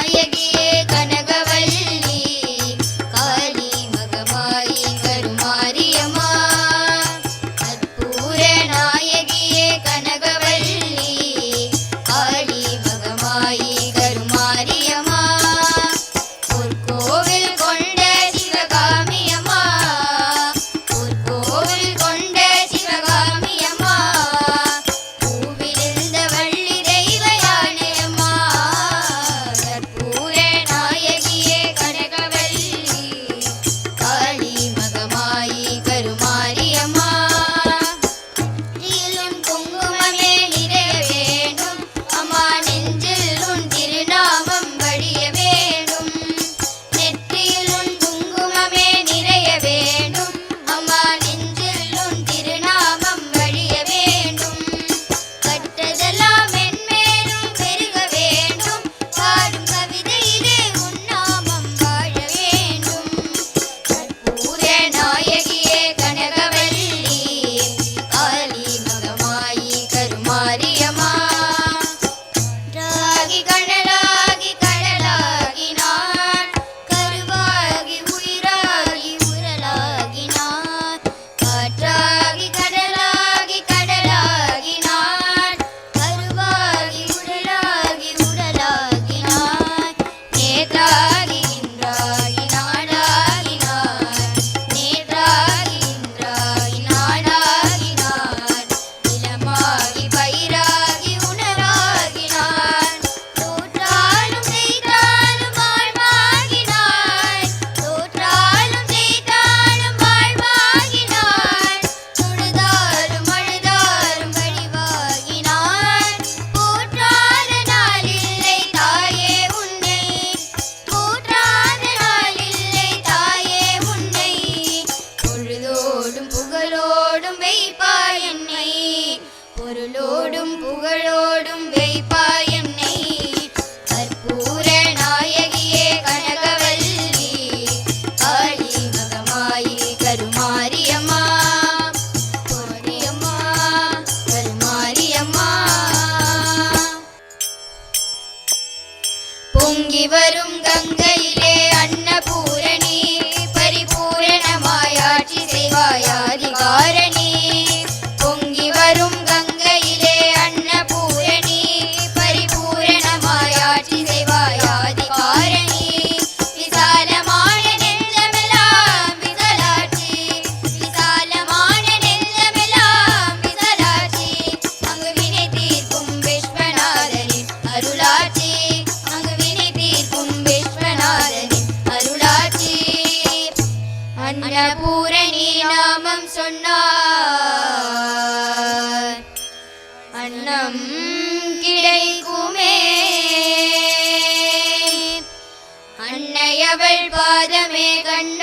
നായകിയേ புகழோடும் புகழோடும் வைப்பாயம் நெய் கற்பூர நாயகியே கனகவல்லி. காளி மகமாயி கருமாரியம்மா. கோடியம்மா கருமாரியம்மா. பொங்கி வரும் கங்கையிலே पादमे गण्ड